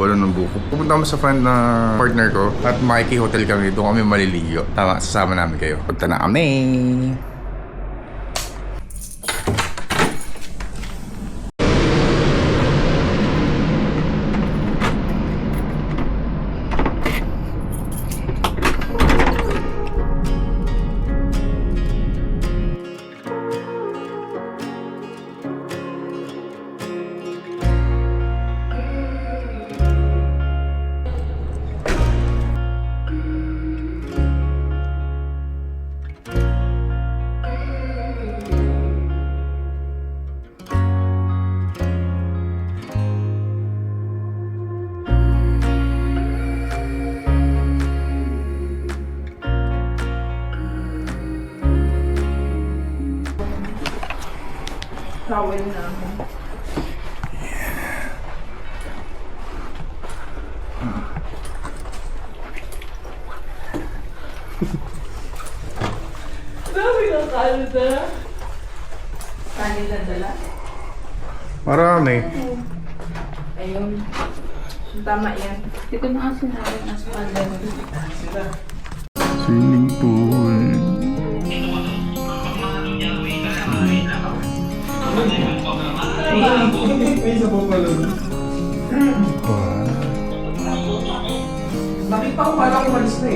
Balon ng buko. Pupunta kami sa friend na partner ko at Mikey Hotel kami. Doon kami maliligo. Tama, sasama namin kayo. Punta na kami. Towel namin. Dami ng dala. Kanin na dala? Marami. Ayun. Tama yan. Ko na kasi sinabi na sa pandemic. Swimming pool. Nakita ko pala umalis na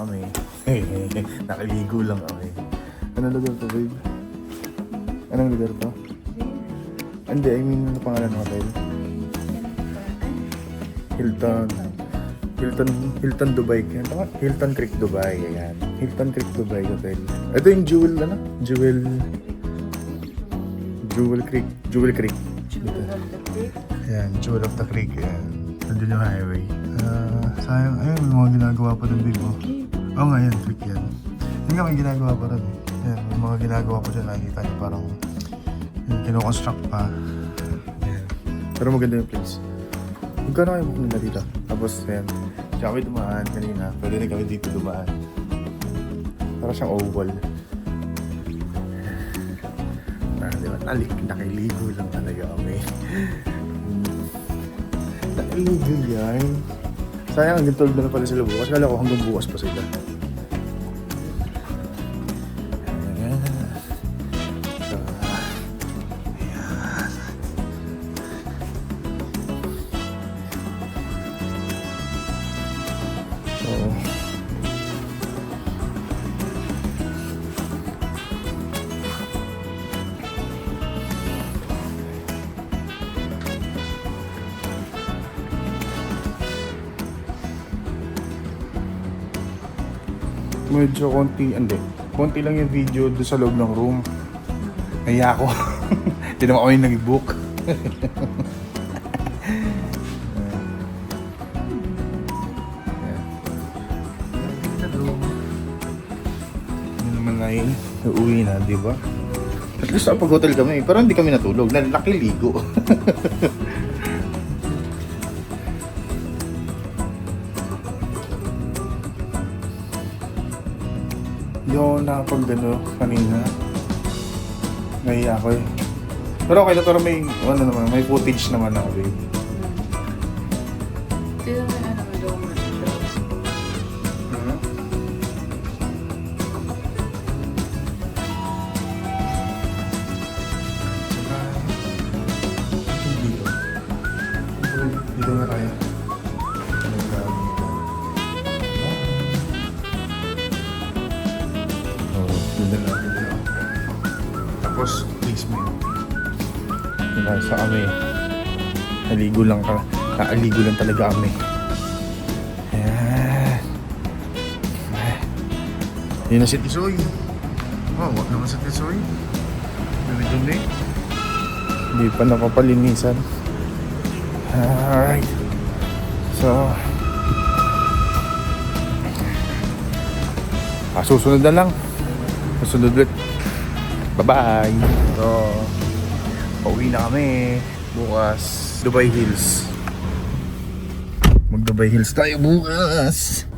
kami. Nakaligo lang kami. Anong lugar to, babe? Anong lugar to? Hindi, I mean, ano pangalan ng hotel? Hilton. Hilton, Hilton Dubai. Tama? Hilton Creek Dubai. Ayan. Hilton Creek Dubai Hotel. Ito yung Jewel, ano? Jewel... Jewel Creek. Jewel Creek. Dito. Ayan, Jewel of the Creek. Ayan. Nandun yung highway. Ah, sayang. Ayun, may mga ginagawa pa dun, babe. oh. Oo nga, yan. Creek yan. Yun nga, may ginagawa pa dun. eh. Ayan, may mga ginagawa pa dyan. Nakikita niyo parang yung kinoconstruct pa. Ayan. Pero maganda yung place. Magkano kayo booking na dito? Tapos, ayan. Diyan kami dumaan kanina. Pwede na kami dito dumaan. Para siyang oval. Ah, di ba? Nalik, nakiligo lang talaga kami. nakiligo yan. Sayang, hanggang 12 na na pala sila bukas. Kala ko hanggang bukas pa sila. Medyo konti, hindi. Konti lang yung video doon sa loob ng room. Kaya ako. Hindi naman ako yung nag-book. Hindi naman na yun. Uuwi na, di ba? At least napag-hotel kami. Pero hindi kami natulog. Nakiligo. Hindi ako nakapag ano, kanina. Nahiya ako eh. Pero okay lang, pero may, ano naman, may footage naman ako, babe. Diba, sa kami. Naligo lang ka. Naaligo lang talaga kami. Ayan. Ayan na si Tisoy. Oh, wag naman si Tisoy. Dumi-dumi. Hindi pa napapalinisan. Alright. So, ah, susunod na lang. Susunod ulit. Bye-bye. So, pauwi na kami. Bukas, Dubai Hills. Mag Dubai Hills tayo bukas.